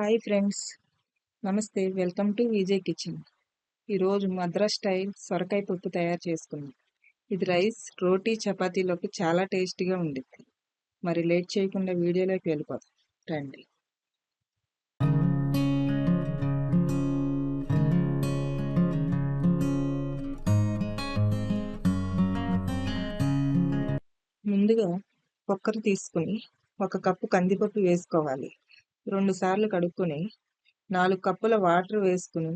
Hi friends. నమస్తే. Welcome to Vijay kitchen. ఈరోజు Madras style సొరకాయ పప్పు తయారు చేసుకున్నాం ఇది రైస్ రోటీ చపాతీలోకి చాలా టేస్టీగా ఉండిద్ది. మరి లేట్ చేయకుండా వీడియోలోకి వెళ్ళిపోదాం. రండి. ముందుగా కుక్కర్ తీసుకుని ఒక కప్పు కందిపప్పు వేసుకోవాలి. రెండు సార్లు కడుక్కొని నాలుగు కప్పుల వాటర్ వేసుకుని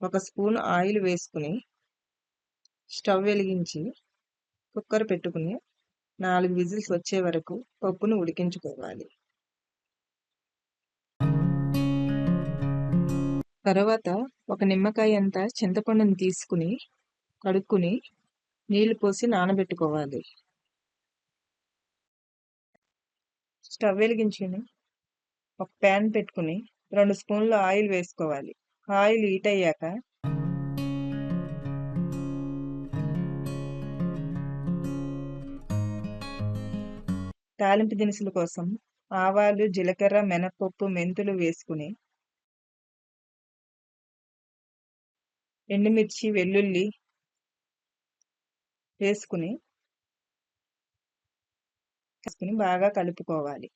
ఒక స్పూన్ ఆయిల్ వేసుకుని స్టవ్ వెలిగించి కుక్కర్ పెట్టుకుని నాలుగు విజిల్స్ వచ్చే వరకు పప్పును ఉడికించుకోవాలి. తర్వాత ఒక నిమ్మకాయ అంతా చింతపండుని తీసుకుని కడుక్కుని నీళ్ళు పోసి నానబెట్టుకోవాలి. స్టవ్ వెలిగించుకుని ఒక ప్యాన్ పెట్టుకుని రెండు స్పూన్లు ఆయిల్ వేసుకోవాలి. ఆయిల్ హీట్ అయ్యాక తాలింపు దినుసుల కోసం ఆవాలు జీలకర్ర మినపప్పు మెంతులు వేసుకుని ఎండుమిర్చి వెల్లుల్లి వేసుకుని వేసుకుని బాగా కలుపుకోవాలి.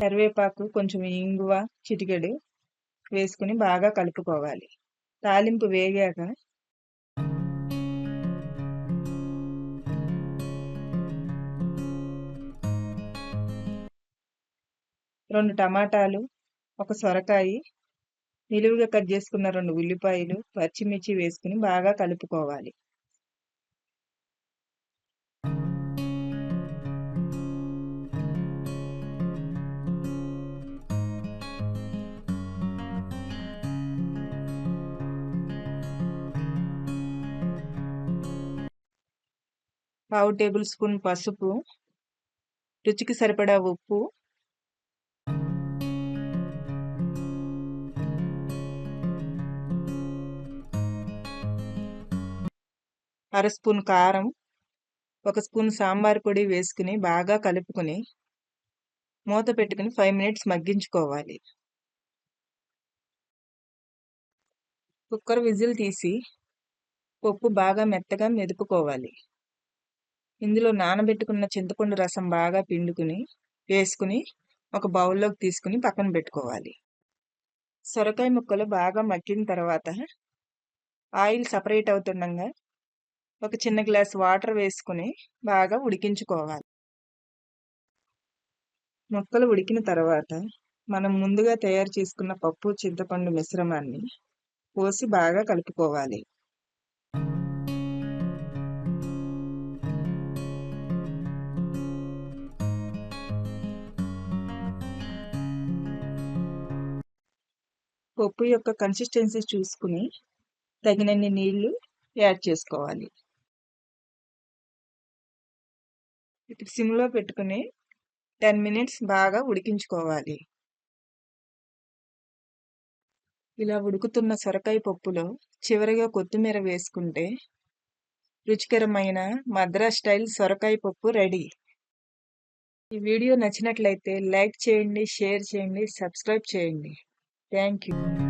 కరివేపాకు కొంచెం ఇంగువ చిటికెడు వేసుకుని బాగా కలుపుకోవాలి. తాలింపు వేగాక రెండు టమాటాలు ఒక సొరకాయ నిలువుగా కట్ చేసుకున్న రెండు ఉల్లిపాయలు పచ్చిమిర్చి వేసుకుని బాగా కలుపుకోవాలి. పావు టేబుల్ స్పూన్ పసుపు. రుచికి సరిపడా ఉప్పు. అర స్పూన్ కారం. ఒక స్పూన్ సాంబార్ పొడి వేసుకుని బాగా కలుపుకొని మూత పెట్టుకుని ఫైవ్ మినిట్స్ మగ్గించుకోవాలి. కుక్కర్ విజిల్ తీసి పప్పు బాగా మెత్తగా మెదుపుకోవాలి. ఇందులో నానబెట్టుకున్న చింతపండు రసం బాగా పిండుకుని వేసుకుని ఒక బౌల్లోకి తీసుకుని పక్కన పెట్టుకోవాలి. సొరకాయ ముక్కలు బాగా మగ్గిన తర్వాత ఆయిల్ సపరేట్ అవుతుండగా ఒక చిన్న గ్లాస్ వాటర్ వేసుకుని బాగా ఉడికించుకోవాలి. ముక్కలు ఉడికిన తర్వాత మనం ముందుగా తయారు చేసుకున్న పప్పు చింతపండు మిశ్రమాన్ని పోసి బాగా కలుపుకోవాలి. పప్పు యొక్క కన్సిస్టెన్సీ చూసుకుని తగినన్ని నీళ్ళు యాడ్ చేసుకోవాలి. ఇప్పుడు సిమ్లో పెట్టుకుని టెన్ మినిట్స్ బాగా ఉడికించుకోవాలి. ఇలా ఉడుకుతున్న సొరకాయ పప్పులో చివరిగా కొత్తిమీర వేసుకుంటే రుచికరమైన మద్రాస్ స్టైల్ సొరకాయ పప్పు రెడీ. ఈ వీడియో నచ్చినట్లయితే లైక్ చేయండి షేర్ చేయండి సబ్స్క్రైబ్ చేయండి. Thank you.